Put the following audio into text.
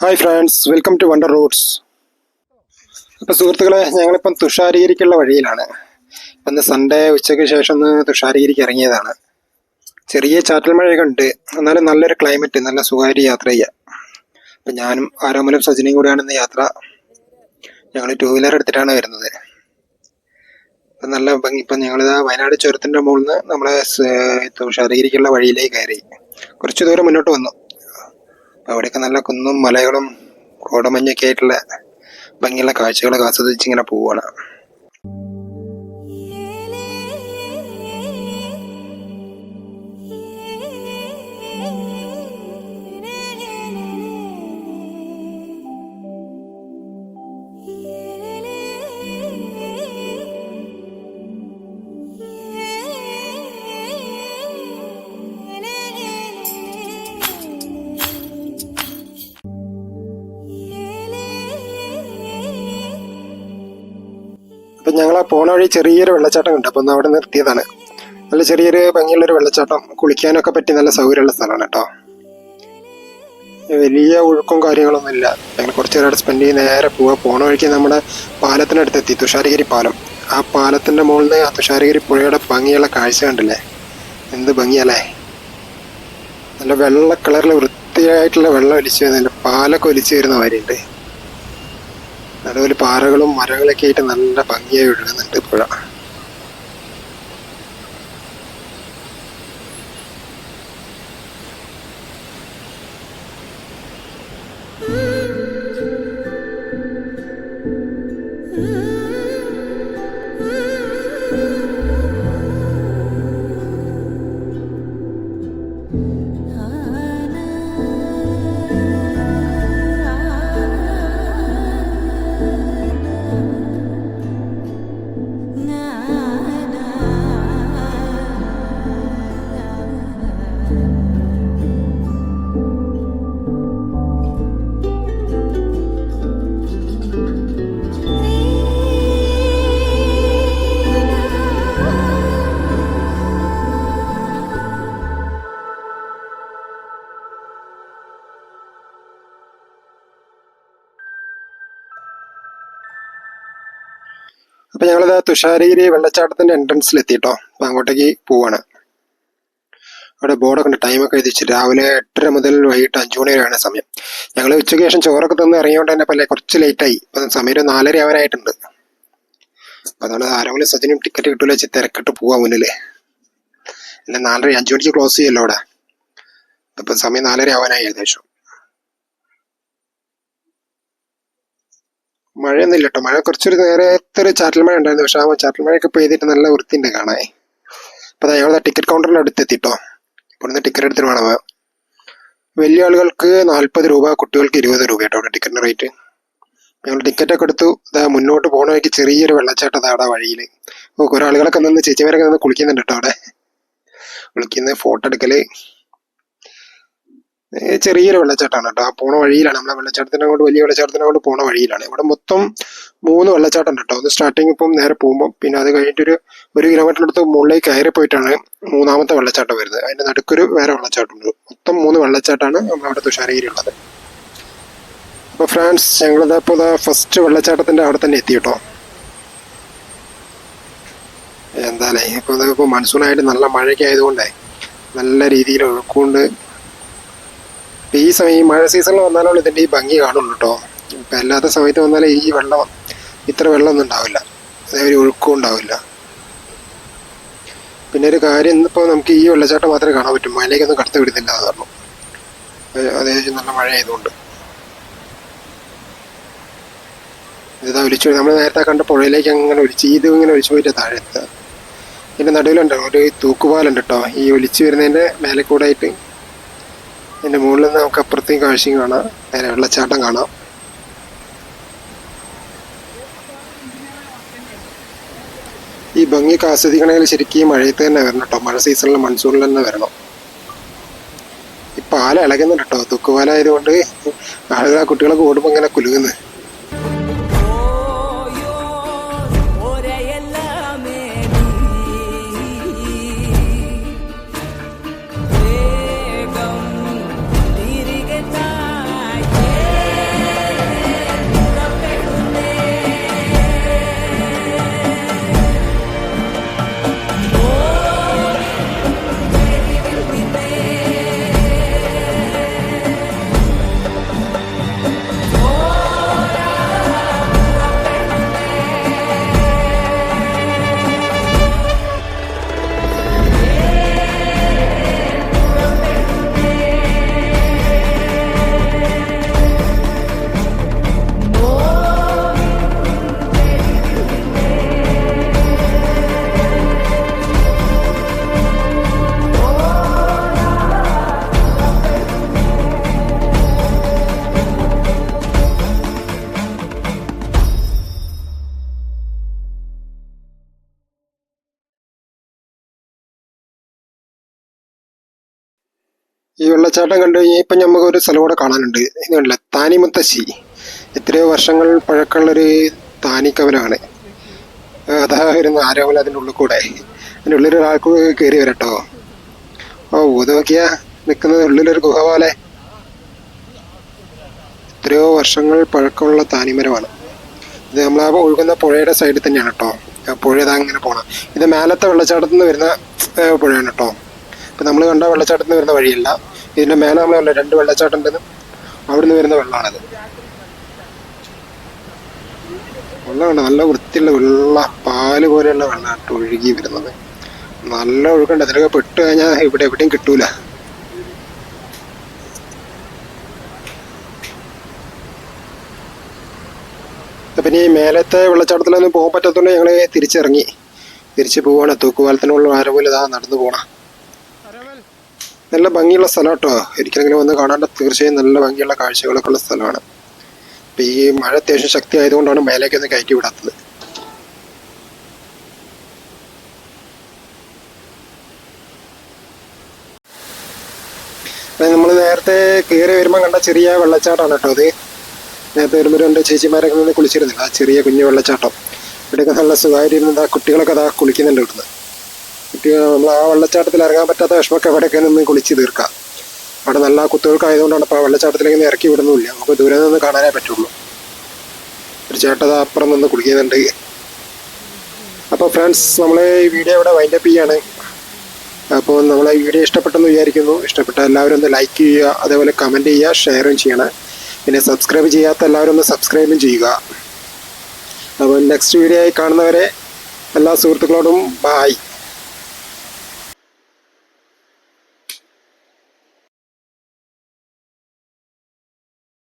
Hi friends welcome to wonder roads അപ്പോൾ സുഹൃത്തുക്കളെ ഞങ്ങളിപ്പം തുഷാരഗിരിക്കുള്ള വഴിയിലാണ്. ഇന്ന് സൺഡേ ഉച്ചയ്ക്ക് ശേഷം ഒന്ന് തുഷാരഗിരിക്ക് ഇറങ്ങിയതാണ്. ചെറിയ ചാറ്റൽ മഴയൊക്കെ ഉണ്ട്. എന്നാലും നല്ലൊരു ക്ലൈമറ്റ് നല്ല സുഖമായിട്ട് യാത്ര ചെയ്യാം. അപ്പം ഞാനും ആരോമലും സജിനിയും കൂടെയാണ് ഇന്ന് യാത്ര. ഞങ്ങൾ ടൂ വീലർ എടുത്തിട്ടാണ് വരുന്നത്. അപ്പം നല്ല ഭംഗി. ഇപ്പം ഞങ്ങളിതാ വയനാട് ചുരത്തിന്റെ മുകളിൽ നിന്ന് നമ്മളെ തുഷാരഗിരിക്കുള്ള വഴിയിലേക്ക് കയറി. കുറച്ച് ദൂരം മുന്നോട്ട് വന്നു. അവിടെയൊക്കെ നല്ല കുന്നും മലകളും കോടമഞ്ഞൊക്കെ ആയിട്ടുള്ള ഭംഗിയുള്ള കാഴ്ചകളൊക്കെ ആസ്വദിച്ച് ഇങ്ങനെ ഞങ്ങൾ ആ പോണ വഴി ചെറിയൊരു വെള്ളച്ചാട്ടം കണ്ടു. അപ്പൊ അവിടെ നിർത്തിയതാണ്. നല്ല ചെറിയൊരു ഭംഗിയുള്ളൊരു വെള്ളച്ചാട്ടം. കുളിക്കാനൊക്കെ പറ്റി നല്ല സൗകര്യമുള്ള സ്ഥലമാണ് കേട്ടോ. വലിയ ഒഴുക്കും കാര്യങ്ങളൊന്നും ഇല്ല. ഞങ്ങൾ കുറച്ച് നേരം സ്പെൻഡ് ചെയ്ത് നേരെ പോവാ. പോണ വഴിക്ക് നമ്മുടെ പാലത്തിനടുത്ത് എത്തി. തുഷാരഗിരി പാലം. ആ പാലത്തിന്റെ മുകളിൽ നിന്ന് ആ തുഷാരഗിരി പുഴയുടെ ഭംഗിയുള്ള കാഴ്ച കണ്ടില്ലേ? എന്ത് ഭംഗിയല്ലേ? നല്ല വെള്ള കളറിൽ വൃത്തിയായിട്ടുള്ള വെള്ളം ഒലിച്ചു വരുന്നില്ല പാലൊക്കെ ഒലിച്ചു വരുന്ന മാതിരിയുണ്ട്. നടുവിൽ പാറകളും മരങ്ങളൊക്കെ ആയിട്ട് നല്ല ഭംഗിയായി ഒഴുകുന്നുണ്ട് പുഴ അപ്പൊ ഞങ്ങളിത് തുഷാരഗിരി വെള്ളച്ചാട്ടത്തിന്റെ എൻട്രൻസിൽ എത്തിയിട്ടോ അപ്പൊ അങ്ങോട്ടേക്ക് പോവാണ്. അവിടെ ബോർഡൊക്കെ ഉണ്ട്. ടൈമൊക്കെ എഴുതിച്ച് രാവിലെ എട്ടര മുതൽ വൈകിട്ട് അഞ്ചു മണി വരെയാണ് സമയം. ഞങ്ങൾ ഉച്ചയ്ക്ക് ശേഷം ചോറൊക്കെ തന്ന് ഇറങ്ങിയോണ്ട് തന്നെ പല്ലേ കുറച്ച് ലേറ്റായി ഇപ്പൊ സമയം നാലര ആവാനായിട്ടുണ്ട്. അപ്പൊ അതുകൊണ്ട് ആരെങ്കിലും സജിനും ടിക്കറ്റ് കിട്ടൂല വെച്ച് തിരക്കിട്ട് പോവാ മുന്നിലേ. അല്ല നാലര അഞ്ചു മണിക്ക് ക്ലോസ് ചെയ്യല്ലോ അവിടെ. ഇപ്പൊ സമയം നാലര ആവാനായി ഏകദേശം. മഴയൊന്നും ഇല്ല കേട്ടോ മഴ കുറച്ചൊരു നേരത്തെ ഒരു ചാറ്റൽ മഴ ഉണ്ടായിരുന്നു. പക്ഷെ ആ ചാറ്റൽ മഴയൊക്കെ പെയ്തിട്ട് നല്ല വൃത്തിയുണ്ട് കാണാൻ. അപ്പൊ ഞങ്ങൾ ടിക്കറ്റ് കൗണ്ടറിന്റെ അടുത്ത് എത്തിട്ടോ ഇവിടുന്ന് ടിക്കറ്റ് എടുത്തിട്ട് വേണം. വലിയ ആളുകൾക്ക് നാൽപ്പത് രൂപ കുട്ടികൾക്ക് ഇരുപത് രൂപ കേട്ടോ അവിടെ ടിക്കറ്റിന്റെ റേറ്റ്. ഞങ്ങൾ ടിക്കറ്റ് ഒക്കെ എടുത്തു. ഇതാ മുന്നോട്ട് പോകണ വഴിക്ക് ചെറിയൊരു വെള്ളച്ചാട്ടം അതാ അവിടെ വഴിയിൽ. കുറേ ആളുകളൊക്കെ നിന്ന് ചേച്ചിമാരൊക്കെ നിന്ന് കുളിക്കുന്നുണ്ട് കേട്ടോ അവിടെ. കുളിക്കുന്ന ഫോട്ടോ എടുക്കൽ. ചെറിയൊരു വെള്ളച്ചാട്ടമാണ് കേട്ടോ പോണ വഴിയിലാണ് നമ്മളെ വെള്ളച്ചാട്ടത്തിനെ അങ്ങോട്ട് വലിയ വെള്ളച്ചാട്ടത്തിനെ കൊണ്ട് പോണ വഴിയിലാണ്. ഇവിടെ മൊത്തം മൂന്ന് വെള്ളച്ചാട്ടം ഉണ്ട് കേട്ടോ ഒന്ന് സ്റ്റാർട്ടിങ് ഇപ്പം നേരെ പോകുമ്പോൾ പിന്നെ അത് കഴിഞ്ഞിട്ട് ഒരു കിലോമീറ്ററിനടുത്ത് മുകളിലേക്ക് കയറി പോയിട്ടാണ് മൂന്നാമത്തെ വെള്ളച്ചാട്ടം വരുന്നത്. അതിന്റെ നടുക്കൊരു വേറെ വെള്ളച്ചാട്ടം ഉണ്ട് മൊത്തം മൂന്ന് വെള്ളച്ചാട്ടമാണ് നമ്മളവിടെ തുഷാരഗിരി ഉള്ളത്. അപ്പൊ ഫ്രാൻസ് ഞങ്ങളിതാ ഇപ്പോൾ ഫസ്റ്റ് വെള്ളച്ചാട്ടത്തിന്റെ അവിടെ തന്നെ എത്തി കേട്ടോ എന്തായാലേ ഇപ്പൊ ഇപ്പൊ മൺസൂൺ ആയിട്ട് നല്ല മഴയൊക്കെ ആയതുകൊണ്ടേ നല്ല രീതിയിൽ ഒഴുക്കുകൊണ്ട് ഇപ്പൊ ഈ സമയം ഈ മഴ സീസണിൽ വന്നാലാണ് ഇതിന്റെ ഈ ഭംഗി കാണുള്ളൂ കേട്ടോ ഇപ്പം അല്ലാത്ത സമയത്ത് വന്നാലേ ഈ വെള്ളം ഇത്ര വെള്ളമൊന്നും ഉണ്ടാവില്ല. അതേപോലെ ഒഴുക്കും ഉണ്ടാവില്ല. പിന്നെ ഒരു കാര്യം ഇന്നിപ്പോൾ നമുക്ക് ഈ വെള്ളച്ചാട്ടം മാത്രമേ കാണാൻ പറ്റും. മഴയിലേക്കൊന്നും കടത്തി വിടുന്നില്ല അത് പറഞ്ഞു അതായത് നല്ല മഴ ആയതുകൊണ്ട്. ഇതാ ഒലിച്ചു നമ്മൾ നേരത്തെ കണ്ട പുഴയിലേക്ക് അങ്ങനെ ഒലിച്ച് ഇത് ഇങ്ങനെ ഒലിച്ചു പോയിട്ട് താഴെത്തുക ഇതിന്റെ നടുവിലുണ്ട് ഒരു തൂക്കുപാലുണ്ട് കേട്ടോ ഈ ഒലിച്ചു വരുന്നതിന്റെ മേലെ കൂടെ ആയിട്ട് അതിന്റെ മുകളിൽ നിന്ന് നമുക്ക് അപ്പുറത്തേക്ക് കാഴ്ചയും കാണാം. നേരെ വെള്ളച്ചാട്ടം കാണാം. ഈ ഭംഗിയൊക്കെ ആസ്വദിക്കണമെങ്കിൽ ശരിക്കും ഈ മഴയത്ത് തന്നെ വരണം കേട്ടോ. മഴ സീസണിൽ മൺസൂണിൽ തന്നെ വരണം. ഈ പാല ഇളകുന്നുണ്ട് കേട്ടോ. തൂക്കുപാലായതുകൊണ്ട് ആളുകൾ ആ കുട്ടികളൊക്കെ ഓടുമ്പോൾ ഇങ്ങനെ കുലുങ്ങുന്നു. ഈ വെള്ളച്ചാട്ടം കണ്ടു കഴിഞ്ഞാൽ ഇപ്പം നമുക്ക് ഒരു സ്ഥലം കൂടെ കാണാനുണ്ട്. ഇത് താനി മുത്തശ്ശി. എത്രയോ വർഷങ്ങൾ പഴക്കമുള്ളൊരു താനിക്കവനാണ് അതാ വരുന്ന ആരോമല അതിന്റെ ഉള്ളിൽ കൂടെ. അതിന്റെ ഉള്ളിൽ ഒരാൾക്ക് കയറി വരട്ടോ ഓ ഇത് നോക്കിയാ നിൽക്കുന്നത് ഉള്ളിലൊരു ഗുഹ പോലെ. എത്രയോ വർഷങ്ങൾ പഴക്കമുള്ള താനിമരമാണ് ഇത് നമ്മൾ ആ ഒഴുകുന്ന പുഴയുടെ സൈഡിൽ തന്നെയാണ് കേട്ടോ പുഴ ഇതാ ഇങ്ങനെ പോകണം ഇത് മേലത്തെ വെള്ളച്ചാട്ടത്തിൽ നിന്ന് വരുന്ന പുഴയാണ് കേട്ടോ ഇപ്പം നമ്മൾ കണ്ട വെള്ളച്ചാട്ടത്തിൽ നിന്ന് വരുന്ന വഴിയല്ല. ഇതിന്റെ മേലെ രണ്ട് വെള്ളച്ചാട്ടം അവിടുന്ന് വരുന്ന വെള്ളമാണത്. വെള്ളമാണ് നല്ല വൃത്തിയുള്ള വെള്ള പാൽ പോലെയുള്ള വെള്ളമായിട്ട് ഒഴുകി വരുന്നത്. നല്ല ഒഴുക്കുണ്ട്. അതിലൊക്കെ പെട്ട് കഴിഞ്ഞാൽ ഇവിടെ എവിടെയും കിട്ടൂല. അപ്പം ഇനി മേലത്തെ വെള്ളച്ചാട്ടത്തിലൊന്നും പോകാൻ പറ്റാത്തതുകൊണ്ട് ഞങ്ങൾ തിരിച്ചിറങ്ങി. തിരിച്ച് പോവാണ്. തൂക്കുപാലത്തിനുള്ള ആരെ പോലെ ഇതാ നടന്നു പോണ. നല്ല ഭംഗിയുള്ള സ്ഥലം കേട്ടോ ഒരിക്കലെങ്കിലും വന്ന് കാണാണ്ട് തീർച്ചയായും നല്ല ഭംഗിയുള്ള കാഴ്ചകളൊക്കെ ഉള്ള സ്ഥലമാണ്. അപ്പം ഈ മഴ അത്യാവശ്യം ശക്തി ആയതുകൊണ്ടാണ് മേലേക്കൊന്ന് കയറ്റി വിടാത്തത്. നമ്മൾ നേരത്തെ കയറി വരുമ്പോൾ കണ്ട ചെറിയ വെള്ളച്ചാട്ടമാണ് കേട്ടോ അത്. നേരത്തെ വരുമ്പോൾ രണ്ട് ചേച്ചിമാരൊക്കെ നിന്ന് കുളിച്ചിരുന്നില്ല. ആ ചെറിയ കുഞ്ഞു വെള്ളച്ചാട്ടം. ഇവിടെയൊക്കെ നല്ല സുഖമായിട്ടിരുന്നത് ആ കുട്ടികളൊക്കെ അതാ കുളിക്കുന്നുണ്ട് ഇവിടുന്ന്. നമ്മൾ ആ വെള്ളച്ചാട്ടത്തിൽ ഇറങ്ങാൻ പറ്റാത്ത വിഷമൊക്കെ എവിടെയൊക്കെ നിന്ന് കുളിച്ച് തീർക്കാം. അവിടെ നല്ല കുത്തുകൾക്കായതുകൊണ്ടാണ് ഇപ്പോൾ ആ വെള്ളച്ചാട്ടത്തിലേക്ക് ഇറക്കി വിടുന്നില്ല നമുക്ക് ദൂരെ നിന്ന് കാണാനേ പറ്റുള്ളൂ. ഒരു ചേട്ടത് അപ്പുറം നിന്ന് കുളിക്കുന്നുണ്ട്. അപ്പോൾ ഫ്രണ്ട്സ് നമ്മൾ ഈ വീഡിയോ ഇവിടെ വൈൻഡപ്പ് ചെയ്യാണ്. അപ്പോൾ നമ്മളെ ഈ വീഡിയോ ഇഷ്ടപ്പെട്ടെന്ന് വിചാരിക്കുന്നു. ഇഷ്ടപ്പെട്ട എല്ലാവരും ഒന്ന് ലൈക്ക് ചെയ്യുക അതേപോലെ കമന്റ് ചെയ്യുക ഷെയറും ചെയ്യണം. പിന്നെ സബ്സ്ക്രൈബ് ചെയ്യാത്ത എല്ലാവരും ഒന്ന് സബ്സ്ക്രൈബും ചെയ്യുക. അപ്പോൾ നെക്സ്റ്റ് വീഡിയോ ആയി കാണുന്നവരെ എല്ലാ സുഹൃത്തുക്കളോടും ബായ്